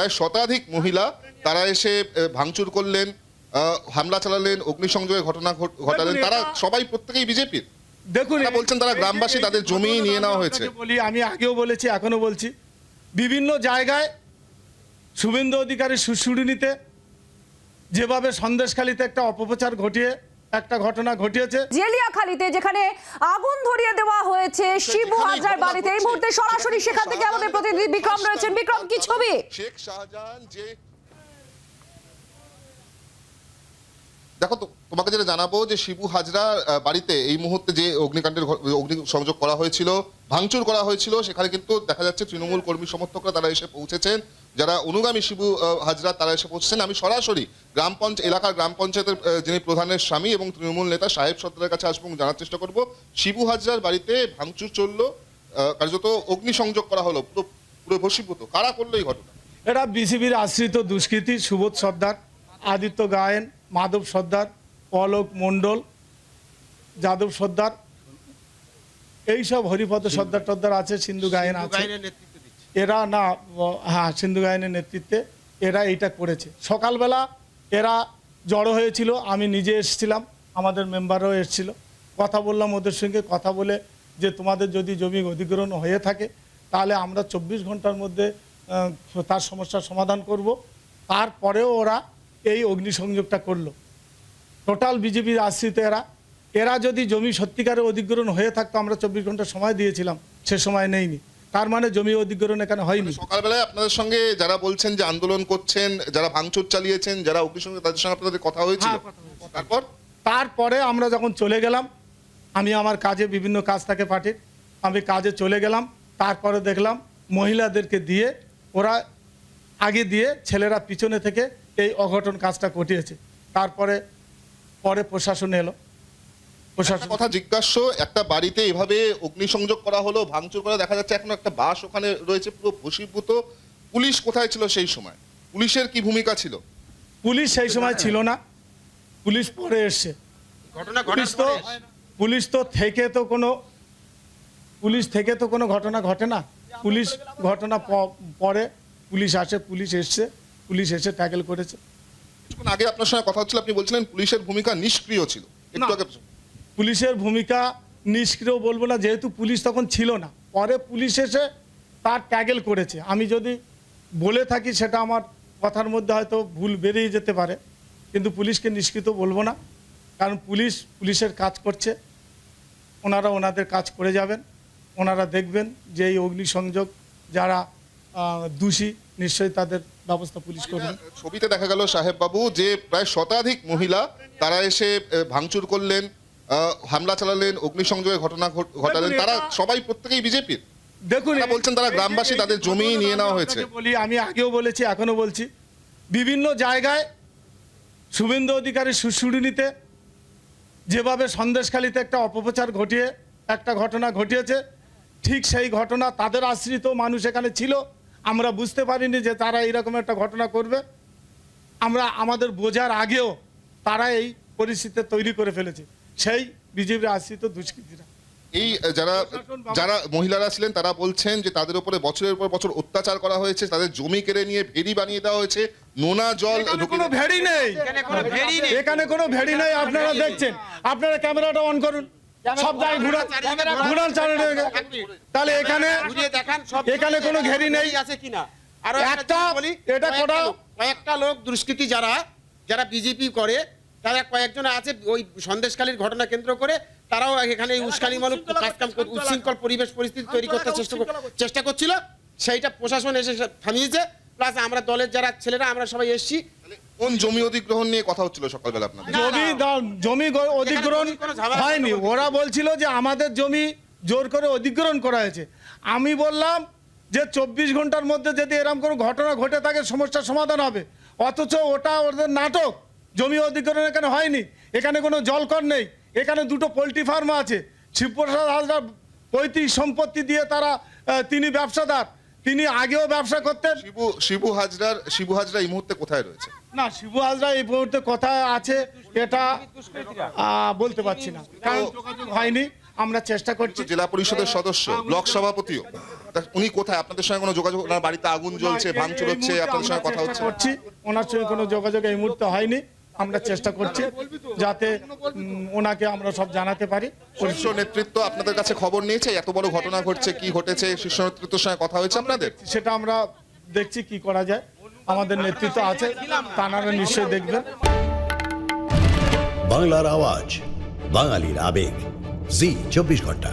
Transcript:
প্রায় শতাধিক মহিলা তারা এসে ভাঙচুর করলেন হামলা চালালেন অগ্নিসংযোগের ঘটনা ঘটালেন। তারা সবাই প্রত্যেকেই বিজেপির। দেখুন বলছেন তারা গ্রামবাসী তাদের জমি নিয়ে নেওয়া হয়েছে। বলি আমি আগেও বলেছি এখনও বলছি। বিভিন্ন জায়গায় শুভেন্দু অধিকারী সুশুড়িনিতে যেভাবে সন্দেশখালিতে একটা অপপ্রচার ঘটিয়ে একটা ঘটনা ঘটিয়েছে। জেলিয়াখালীতে যেখানে আগুন ধরিয়ে দেওয়া হয়েছে শিবু হাজার হাজরার বাড়িতে। এই মুহূর্তে সরাসরি সেখানে থেকে আমাদের প্রতিনিধি বিক্রম রয়েছেন। বিক্রম কি ছবি? শেখ শাহজাহান যে দেখো তো তোমাকে যেটা জানাব যে শিবু হাজরা বাড়িতে এই মুহূর্তে যে অগ্নিকাণ্ডের অগ্নি সংযোগ করা হয়েছিল ভাঙচুর করা হয়েছিল। সেখানে কিন্তু দেখা যাচ্ছে তৃণমূল কর্মী সমর্থকরা তারা এসে পৌঁছেছেন। যারা অনুগামী শিবু হাজরা, তারা এসে পৌঁছেছেন। আমি সরাসরি গ্রাম পঞ্চায়েত এলাকার গ্রাম পঞ্চায়েতের যিনি প্রধানের স্বামী এবং তৃণমূল নেতা সাহেব সর্দারের কাছে আসব জানার চেষ্টা করব। শিবু হাজরার বাড়িতে ভাঙচুর চলল। কার্যত অগ্নিসংযোগ করা হলো। পুরো পুরো ভসীভূত কারা করল এই ঘটনা? এরা বিসিবির আশ্রিত দুষ্কৃতী সুবোধ সর্দার, আদিত্য গায়েন, মাধব সর্দার অলোক মণ্ডল, যাদব সর্দার এইসব হরিপদ সর্দার টর্দার আছে সিন্ধু গায়েন আছে। এরা না হ্যাঁ সিন্ধু গায়নের নেতৃত্বে এরা এইটা করেছে। সকালবেলা এরা জড়ো হয়েছিল আমি নিজে এসেছিলাম আমাদের মেম্বারও এসেছিল। কথা বললাম ওদের সঙ্গে কথা বলে যে তোমাদের যদি জমি অধিগ্রহণ হয়ে থাকে তাহলে আমরা চব্বিশ ঘণ্টার মধ্যে তার সমস্যার সমাধান করব। তারপরেও ওরা এই অগ্নিসংযোগটা করল। টোটাল বিজেপির আশ্রিত এরা। এরা যদি জমি সত্যিকারের অধিগ্রহণ হয়ে থাকতো আমরা চব্বিশ ঘণ্টা সময় দিয়েছিলাম সে সময় নেইনি। তার মানে জমি অধিগ্রহণ এখানে হয়নি। সকালবেলায় আপনাদের সঙ্গে যারা বলছেন যে আন্দোলন করছেন যারা ভাঙচুর চালিয়েছেন যারা অগ্নিসংযোগ তাদের সঙ্গে আপনাদের কথা হয়েছিল? হ্যাঁ, হয়েছিল। তারপর? তারপরে আমরা যখন চলে গেলাম আমি আমার কাজে বিভিন্ন কাজ থাকে পার্টির আমি কাজে চলে গেলাম তারপরে দেখলাম মহিলাদেরকে দিয়ে ওরা আগে দিয়ে ছেলেরা পিছনে থেকে এই অঘটন কাজটা ঘটিয়েছে। তারপরে পরে প্রশাসন এলো। একটা কথা জিজ্ঞাস্য একটা বাড়িতে এভাবে অগ্নিসংযোগ করা হলো ভাঙচুর করা দেখা যাচ্ছে এখন একটা বাস ওখানে রয়েছে পুরো ভসীভূত পুলিশ কোথায় ছিল সেই সময়? পুলিশের কি ভূমিকা ছিল? পুলিশ সেই সময় ছিল না। পুলিশ পরে এসছে। ঘটনা পুলিশ তো পুলিশ তো থেকে তো কোনো পুলিশ থেকে তো কোনো ঘটনা ঘটে না। পুলিশ ঘটনা পরে পুলিশ আসে পুলিশ এসছে পুলিশ এসে ট্যাকেল করেছে। কিছুক্ষণ আগে আপনার সঙ্গে কথা হচ্ছিল আপনি বলছিলেন পুলিশের ভূমিকা নিষ্ক্রিয় ছিল। একটু আগে পুলিশের ভূমিকা নিষ্ক্রিয় বলব না, যেহেতু পুলিশ তখন ছিল না। পরে পুলিশ এসে তার ট্যাগেল করেছে। আমি যদি বলে থাকি সেটা আমার কথার মধ্যে হয়তো ভুল বেরিয়ে যেতে পারে, কিন্তু পুলিশকে নিষ্কৃত বলব না, কারণ পুলিশ পুলিশের কাজ করছে। ওনারা ওনাদের কাজ করে যাবেন, ওনারা দেখবেন যে এই অগ্নিসংযোগ যারা দোষী, নিশ্চয়ই তাদের ব্যবস্থা পুলিশ করবে। ছবিতে দেখা গেল সাহেব বাবু যে প্রায় শতাধিক মহিলা তারা এসে ভাঙচুর করলেন হামলা চালালেন অগ্নিসংযোগের ঘটনা ঘট- ঘটালেন তারা সবাই প্রত্যেকেই বিজেপির। দেখুন বলছেন তারা গ্রামবাসী তাদের জমি নিয়ে নেওয়া হয়েছে। বলি আমি আগেও বলেছি এখনও বলছি বিভিন্ন জায়গায় শুভেন্দু অধিকারী সুশুড়িনিতে যেভাবে সন্দেশখালিতে একটা অপপ্রচার ঘটিয়ে একটা ঘটনা ঘটিয়েছে ঠিক সেই ঘটনা তাদের আশ্রিত মানুষ এখানে ছিল আমরা বুঝতে পারিনি যে তারা এইরকম একটা ঘটনা করবে। আমরা আমাদের বোঝার আগেও তারা এই পরিস্থিতি তৈরি করে ফেলেছে। সেই বিজেপির আশ্রিত দুষ্কৃতীরা। এই যারা যারা মহিলারা ছিলেন তারা বলছেন যে তাদের উপরে বছরের পর বছর অত্যাচার করা হয়েছে তাদের জমি কেড়ে নিয়ে ভেড়ি বানিয়ে দেওয়া হয়েছে নোনা জল কোনো ভেড়ি নেই। এখানে কোনো ভেড়ি নেই। এখানে কোনো ভেড়ি নেই। আপনারা দেখছেন। আপনারা ক্যামেরাটা অন করুন। সব জায়গায় ঘুরান। ঘুরান চালানো তাহলে এখানে এখানে কোনো ঘেরি নেই। আছে কিনা। আরও একটা- এটা কটা- কয়েকটা লোক দুষ্কৃতী যারা যারা বিজেপি করে তারা কয়েকজন আছে ওই সন্দেশকালীর ঘটনা কেন্দ্র করে তারাও এখানে উস্কানিমূলক কাজকাম কর- উচ্ছৃঙ্খল পরিবেশ পরিস্থিতি তৈরি করতে চেষ্টা কর- চেষ্টা করছিল সেইটা প্রশাসন এসে থামিয়েছে প্লাস আমরা দলের যারা ছেলেরা আমরা সবাই এসেছি। কোন জমি অধিগ্রহণ নিয়ে কথা হচ্ছিল সকালবেলা আপনাদের? জমি জমি অধিগ্রহণ হয়নি। ওরা বলছিল যে আমাদের জমি জোর করে অধিগ্রহণ করা হয়েছে। আমি বললাম যে চব্বিশ ঘণ্টার মধ্যে যদি এরকম কোনো ঘটনা ঘটে থাকে সমস্যার সমাধান হবে। অথচ ওটা ওদের নাটক। জমি অধিগ্রহণ এখানে হয়নি এখানে কোনো জলকর নেই এখানে দুটো পোলট্রি ফার্ম আছে। শিবপ্রসাদ হাজরা পৈতৃক সম্পত্তি দিয়ে তারা তিনি ব্যবসাদার তিনি আগেও ব্যবসা করতেন। শিবু শিবু হাজরার শিবু হাজরা এই মুহূর্তে কোথায় রয়েছে? না শিবু হাজরা এই মুহূর্তে কোথায় আছে এটা বলতে পারছি না কারণ যোগাযোগ হয়নি আমরা চেষ্টা করছি। জেলা পরিষদের সদস্য ব্লক সভাপতিও। উনি কোথায়? আপনাদের সঙ্গে কোনো যোগাযোগ ওনার বাড়িতে আগুন জ্বলছে ভাঙচুর হচ্ছে আপনাদের সঙ্গে কথা হচ্ছে? করছি ওনার সঙ্গে কোনো যোগাযোগ এই মুহূর্তে হয়নি। আমরা চেষ্টা করছি যাতে ওনাকে আমরা সব জানাতে পারি। শীর্ষ নেতৃত্ব আপনাদের কাছে খবর নিয়েছে এত বড় ঘটনা ঘটছে কি ঘটেছে শীর্ষ নেতৃত্বের সঙ্গে কথা হয়েছে আপনাদের? সেটা আমরা দেখছি কি করা যায়। আমাদের নেতৃত্ব আছে তানারা নিশ্চয়ই দেখবেন। বাংলার আওয়াজ বাঙালির আবেগ জি চব্বিশ ঘণ্টা।